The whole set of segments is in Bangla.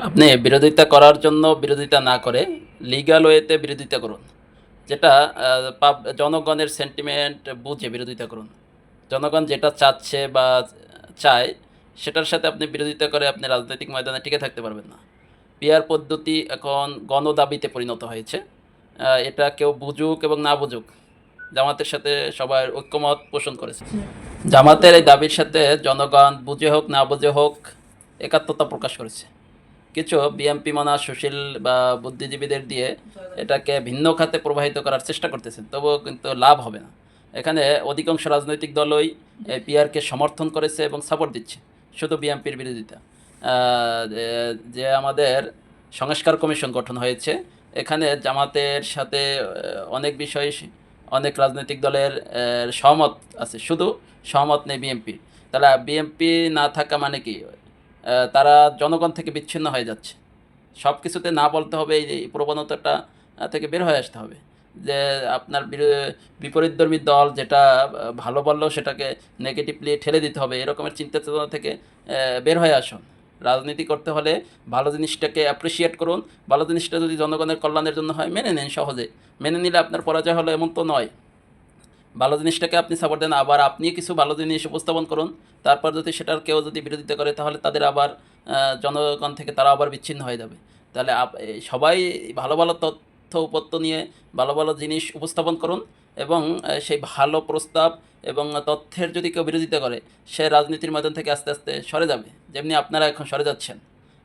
আপনি বিরোধিতা করার জন্য বিরোধিতা না করে লিগ্যাল ওয়েতে বিরোধিতা করুন, যেটা পাব- জনগণের সেন্টিমেন্ট বুঝে বিরোধিতা করুন। জনগণ যেটা চাচ্ছে বা চায়, সেটার সাথে আপনি বিরোধিতা করে আপনি রাজনৈতিক ময়দানে টিকে থাকতে পারবেন না। পিয়ার পদ্ধতি এখন গণদাবিতে পরিণত হয়েছে। এটা কেউ বুঝুক এবং না বুঝুক, জামাতের সাথে সবার ঐক্যমত পোষণ করেছে। জামাতের এই দাবির সাথে জনগণ বুঝে হোক, না বুঝে হোক, একাত্মতা প্রকাশ করেছে। কিছু বিএমপি মনা সুশীল বা বুদ্ধিজীবীদের দিয়ে এটাকে ভিন্ন খাতে প্রবাহিত করার চেষ্টা করতেছেন, তবুও কিন্তু লাভ হবে না। এখানে অধিকাংশ রাজনৈতিক দলই পিআরকে সমর্থন করেছে এবং সাপোর্ট দিচ্ছে, শুধু বিএমপির বিরোধিতা। যে- আমাদের সংস্কার কমিশন গঠন হয়েছে, এখানে জামাতের সাথে অনেক বিষয়, অনেক রাজনৈতিক দলের সহমত আছে, শুধু সহমত নেই বিএমপি তাহলে বিএমপি না থাকা মানে কি? তারা জনগণ থেকে বিচ্ছিন্ন হয়ে যাচ্ছে। সব কিছুতে না বলতে হবে, এই প্রবণতাটা থেকে বের হয়ে আসতে হবে। যে আপনার বিপরীতধর্মী দল যেটা ভালো বললেও সেটাকে নেগেটিভলি ঠেলে দিতে হবে, এরকমের চিন্তা চেতনা থেকে বের হয়ে আসুন। রাজনীতি করতে হলে ভালো জিনিসটাকে অ্যাপ্রিসিয়েট করুন। ভালো জিনিসটা যদি জনগণের কল্যাণের জন্য হয়, মেনে নিন সহজে। মেনে নিলে আপনার পরাজয় হলো এমন তো নয়। ভালো জিনিসটাকে আপনি সাপোর্ট দেন, আবার আপনি কিছু ভালো জিনিস উপস্থাপন করুন। তারপর যদি সেটার কেউ যদি বিরোধিতা করে, তাহলে তাদের আবার জনগণ থেকে তারা আবার বিচ্ছিন্ন হয়ে যাবে। তাহলে সবাই ভালো ভালো তথ্য উপত্য নিয়ে ভালো ভালো জিনিস উপস্থাপন করুন এবং সেই ভালো প্রস্তাব এবং তথ্যের যদি কেউ বিরোধিতা করে, সে রাজনীতির ময়দান থেকে আস্তে আস্তে সরে যাবে। যেমনি আপনারা এখন সরে যাচ্ছেন।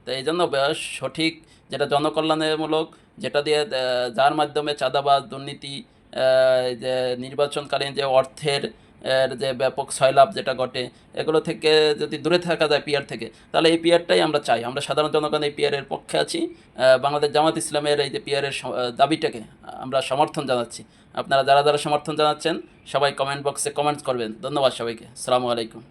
তো এই জন্য সঠিক, যেটা জনকল্যাণমূলক, যেটা দিয়ে যার মাধ্যমে চাঁদাবাজ, দুর্নীতি যে নির্বাচনকালীন যে অর্থের যে ব্যাপক সয়লাভ যেটা ঘটে, এগুলো থেকে যদি দূরে থাকা যায় পিয়ার থেকে, তাহলে এই পিয়ারটাই আমরা চাই। আমরা সাধারণ জনগণ এই পিয়ারের পক্ষে আছি। বাংলাদেশ জামাত ইসলামের এই যে পিয়ারের দাবিটাকে আমরা সমর্থন জানাচ্ছি। আপনারা যারা যারা সমর্থন জানাচ্ছেন, সবাই কমেন্ট বক্সে কমেন্টস করবেন। ধন্যবাদ সবাইকে। আসসালামু আলাইকুম।